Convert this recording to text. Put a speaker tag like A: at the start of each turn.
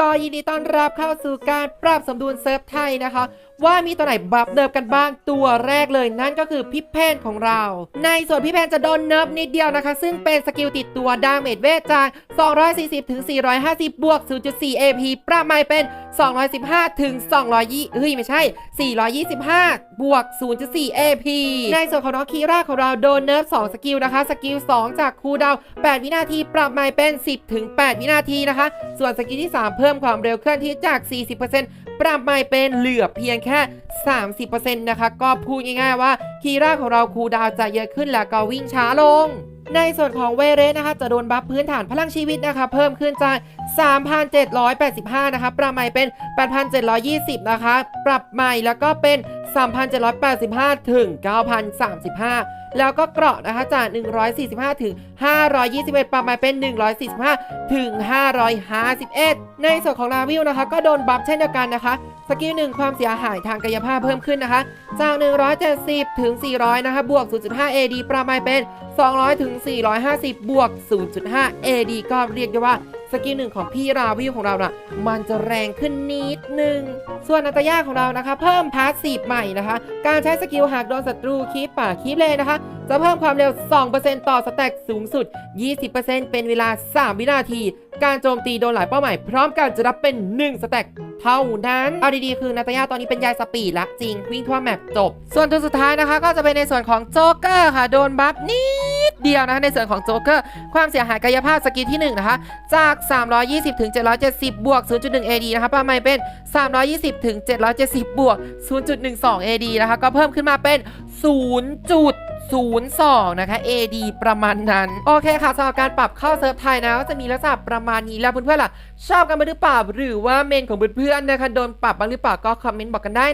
A: ก็ยินดีต้อนรับเข้าสู่การปรับสมดุลเซิร์ฟไทยนะคะ ว่ามีตัวไหนบัฟเนิบกันบ้างตัวแรกเลยนั่นก็คือพี่แพนของเรา ในส่วนพี่แพนจะโดนเนิบนิดเดียวนะคะ ซึ่งเป็นสกิลติดตัวดาเมจเวทจาก 240 ถึง 450 บวก 0.4 AP ประมาณเป็น 215 ถึง 220 เฮ้ย ไม่ใช่ 425 บวก 0.4 AP ในส่วนของน้องคีร่าของเราโดนเนิร์ฟ 2 สกิลนะคะ สกิล 2 จากคูดาว 8 วินาที ปรับใหม่เป็น 10 ถึง 8 วินาทีนะคะ ส่วนสกิลที่ 3 เพิ่มความเร็วเคลื่อนที่จาก 40%ปรับใหม่เป็นเหลือเพียงแค่ 30%นะคะ ก็พูดง่ายๆว่าคีร่าของเราคูดาวจะเยอะขึ้นแล้วก็วิ่งช้าลงในส่วนของเวเรสนะคะจะโดนบัฟพื้นฐานพลังชีวิตนะคะ เพิ่มขึ้นจาก 3,785 นะคะ ปรับใหม่เป็น 8,720 นะคะ ปรับใหม่แล้วก็เป็น 3,785 ถึง 9,035 แล้วก็เกราะนะคะจาก 145 ถึง 521 ปรับใหม่เป็น 145 ถึง 551 ในส่วนของลาวิลนะคะ ก็โดนบัฟเช่นเดียวกันนะคะสกิลหนึ่งความเสียหายทางกายภาพเพิ่มขึ้นนะคะ จาก 170 ถึง 400 นะคะ บวก 0.5 AD ประมาณเป็น 200 ถึง 450 บวก 0.5 AD ก็เรียกได้ว่า สกิลหนึ่งของพี่ราวิวของเราน่ะมันจะแรงขึ้นนิดนึง ส่วนอัตยาของเรานะคะ เพิ่มพาสซีฟใหม่นะคะ การใช้สกิลหากโดนศัตรูคีปป่าคีปเลยนะคะ จะเพิ่มความเร็ว 2%ต่อสแต็กสูงสุด 20%เป็นเวลา 3 วินาที การโจมตีโดนหลายเป้าหมายพร้อมกันจะรับเป็น 1 สแต็กเท่านั้น เอาดีๆ คือนาตายาตอนนี้เป็นยายสปีดละจริงวิ่งทั่วแมปจบ ส่วนตัวสุดท้ายนะคะ ก็จะเป็นในส่วนของโจ๊กเกอร์ค่ะโดนบัฟนิด เดียวนะคะในส่วนของโจ๊กเกอร์ความเสียหายกายภาพสกิลที่ 1 นะคะ จาก 320 ถึง 770 บวก 0.1 AD นะคะประมาณเป็น 320 ถึง 770 บวก 0.12 AD นะคะ ก็เพิ่มขึ้นมาเป็น 0.02 นะคะ AD ประมาณนั้น โอเคค่ะสำหรับการปรับเข้าเซิร์ฟไทยนะก็จะมีลักษณะประมาณนี้แล้วเพื่อนๆล่ะ ชอบกันไหมหรือเปล่า หรือว่าเมนของเพื่อนๆนะคะ โดนปรับบ้างหรือเปล่าก็คอมเมนต์บอกกันได้